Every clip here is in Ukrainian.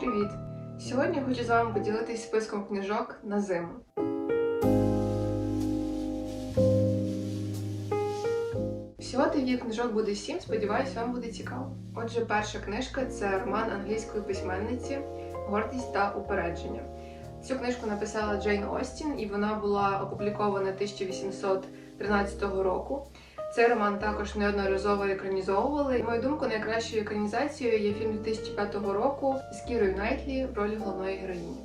Привіт! Сьогодні я хочу з вами поділитись списком книжок на зиму. Всього таких книжок буде сім, сподіваюсь, вам буде цікаво. Отже, перша книжка це роман англійської письменниці Гордість та упередження. Цю книжку написала Джейн Остін, і вона була опублікована 1813 року. Цей роман також неодноразово екранізовували. На мою думку, найкращою екранізацією є фільм 2005 року з Кірою Найтлі в ролі головної героїні.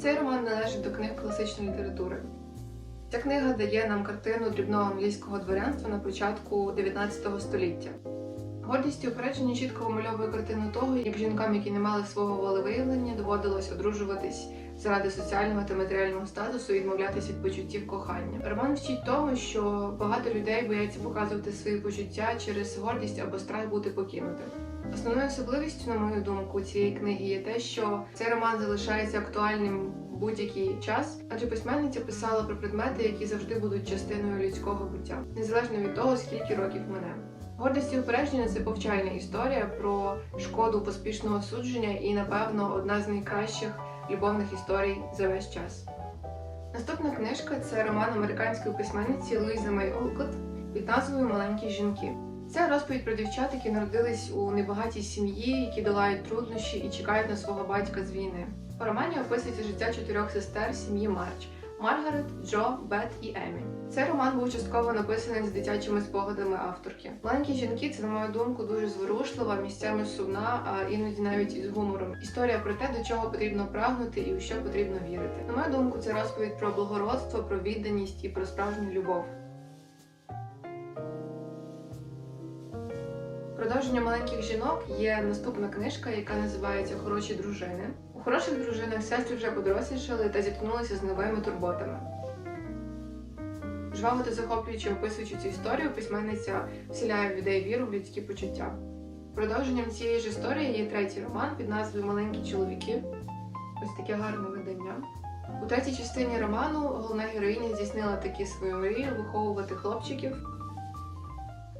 Цей роман належить до книг класичної літератури. Ця книга дає нам картину дрібного англійського дворянства на початку 19 століття. Гордість і упередження чітко вимальовує картину того, як жінкам, які не мали свого волевиявлення, доводилось одружуватись заради соціального та матеріального статусу і відмовлятися від почуттів кохання. Роман вчить тому, що багато людей бояться показувати свої почуття через гордість або страх бути покинутим. Основною особливістю, на мою думку, цієї книги є те, що цей роман залишається актуальним в будь-який час, адже письменниця писала про предмети, які завжди будуть частиною людського буття, незалежно від того, скільки років мине. Гордість і упередження це повчальна історія про шкоду поспішного судження і, напевно, одна з найкращих любовних історій за весь час. Наступна книжка це роман американської письменниці Луїзи Мей Олкот під назвою Маленькі жінки. Це розповідь про дівчат, які народились у небагатій сім'ї, які долають труднощі і чекають на свого батька з війни. У романі описується життя чотирьох сестер сім'ї Марч. Маргарет, Джо, Бет і Емі. Цей роман був частково написаний з дитячими спогадами авторки. Маленькі жінки це, на мою думку, дуже зворушлива, місцями сумна, а іноді навіть із гумором. Історія про те, до чого потрібно прагнути і у що потрібно вірити. На мою думку, це розповідь про благородство, про відданість і про справжню любов. Продовження маленьких жінок є наступна книжка, яка називається Хороші дружини. Хороших дружинах сестри вже подорослішали та зіткнулися з новими турботами. Жваво та захоплюючи описуючи цю історію, письменниця вселяє в людей віру в людські почуття. Продовженням цієї ж історії є третій роман під назвою Маленькі чоловіки. Ось таке гарне видання. У третій частині роману головна героїня здійснила такі свою мрію виховувати хлопчиків.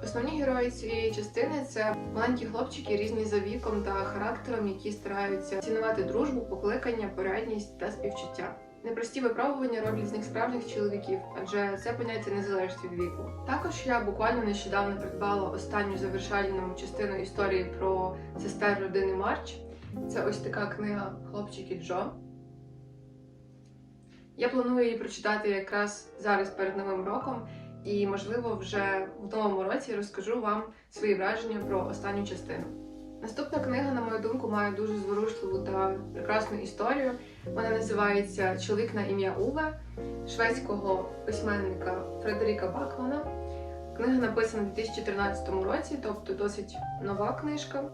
Основні герої цієї частини це маленькі хлопчики, різні за віком та характером, які стараються цінувати дружбу, покликання, порядність та співчуття. Непрості випробування роблять з них справжніх чоловіків, адже це поняття не залежить від віку. Також я буквально нещодавно придбала останню завершальну частину історії про сестер родини Марч. Це ось така книга Хлопчики Джо. Я планую її прочитати якраз зараз перед новим роком. І, можливо, вже в новому році розкажу вам свої враження про останню частину. Наступна книга, на мою думку, має дуже зворушливу та прекрасну історію. Вона називається Чоловік на ім'я Уве шведського письменника Фредеріка Бакмана. Книга написана у 2013 році, тобто досить нова книжка.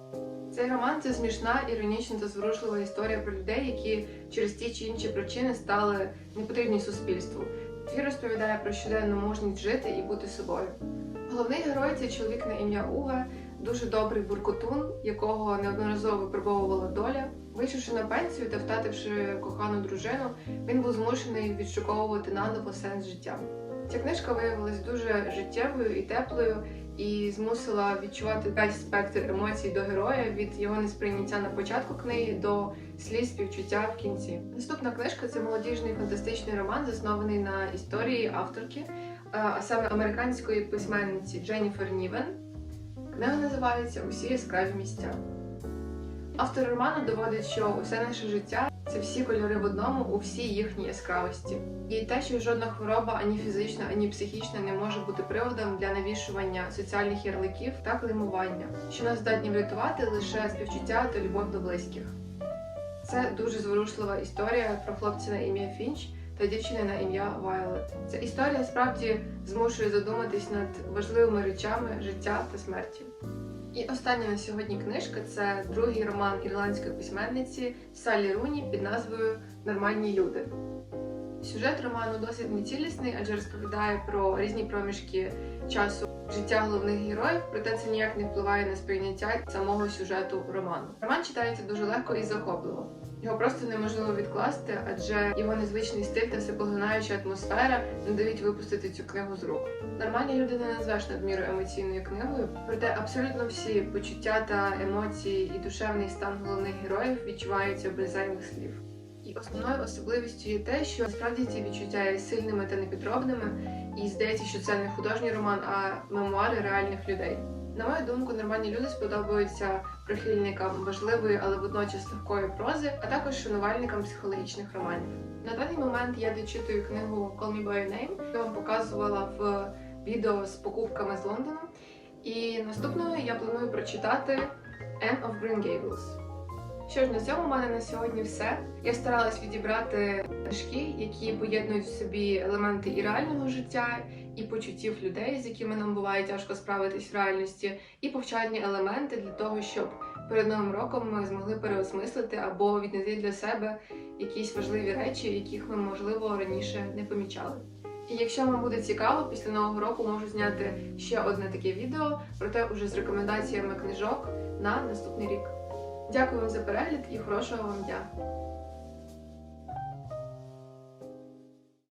Цей роман це смішна, іронічна та зворушлива історія про людей, які через ті чи інші причини стали непотрібні суспільству. Твір розповідає про щоденну мужність жити і бути собою. Головний герой це чоловік на ім'я Уве, дуже добрий буркотун, якого неодноразово випробовувала доля. Вийшовши на пенсію та втративши кохану дружину, він був змушений відшуковувати наново сенс життя. Ця книжка виявилась дуже життєвою і теплою і змусила відчувати весь спектр емоцій до героя від його несприйняття на початку книги до сліз співчуття в кінці. Наступна книжка це молодіжний фантастичний роман, заснований на історії авторки, а саме американської письменниці Дженніфер Нівен. Книга називається Усі яскраві місця. Автор роману доводить, що усе наше життя це всі кольори в одному у всій їхній яскравості. І те, що жодна хвороба, ані фізична, ані психічна не може бути приводом для навішування соціальних ярликів та клеймування, що нас здатні врятувати лише співчуття та любов до близьких. Це дуже зворушлива історія про хлопця на ім'я Фінч та дівчини на ім'я Вайлет. Ця історія справді змушує задуматись над важливими речами життя та смерті. І остання на сьогодні книжка це другий роман ірландської письменниці Салі Руні під назвою Нормальні люди. Сюжет роману досить нецілісний, адже розповідає про різні проміжки часу життя головних героїв, проте це ніяк не впливає на сприйняття самого сюжету роману. Роман читається дуже легко і захопливо. Його просто неможливо відкласти, адже його незвичний стиль та всепоглинаюча атмосфера не дають випустити цю книгу з рук. Нормальні люди не назвеш надміру емоційною книгою, проте абсолютно всі почуття та емоції і душевний стан головних героїв відчуваються без зайвих слів. І основною особливістю є те, що насправді ці відчуття є сильними та непідробними, і здається, що це не художній роман, а мемуари реальних людей. На мою думку, нормальні люди сподобаються прихильникам важливої, але водночас легкої прози, а також шанувальникам психологічних романів. На даний момент я дочитую книгу Call Me By Your Name, я вам показувала в відео з покупками з Лондону. І наступною я планую прочитати Anne of Green Gables. Що ж, на цьому в мене на сьогодні все. Я старалась відібрати книжки, які поєднують в собі елементи і реального життя, і почуттів людей, з якими нам буває тяжко справитись в реальності, і повчальні елементи для того, щоб перед новим роком ми змогли переосмислити або віднайти для себе якісь важливі речі, яких ми можливо раніше не помічали. І якщо вам буде цікаво, після нового року можу зняти ще одне таке відео, проте уже з рекомендаціями книжок на наступний рік. Дякую вам за перегляд і хорошого вам дня!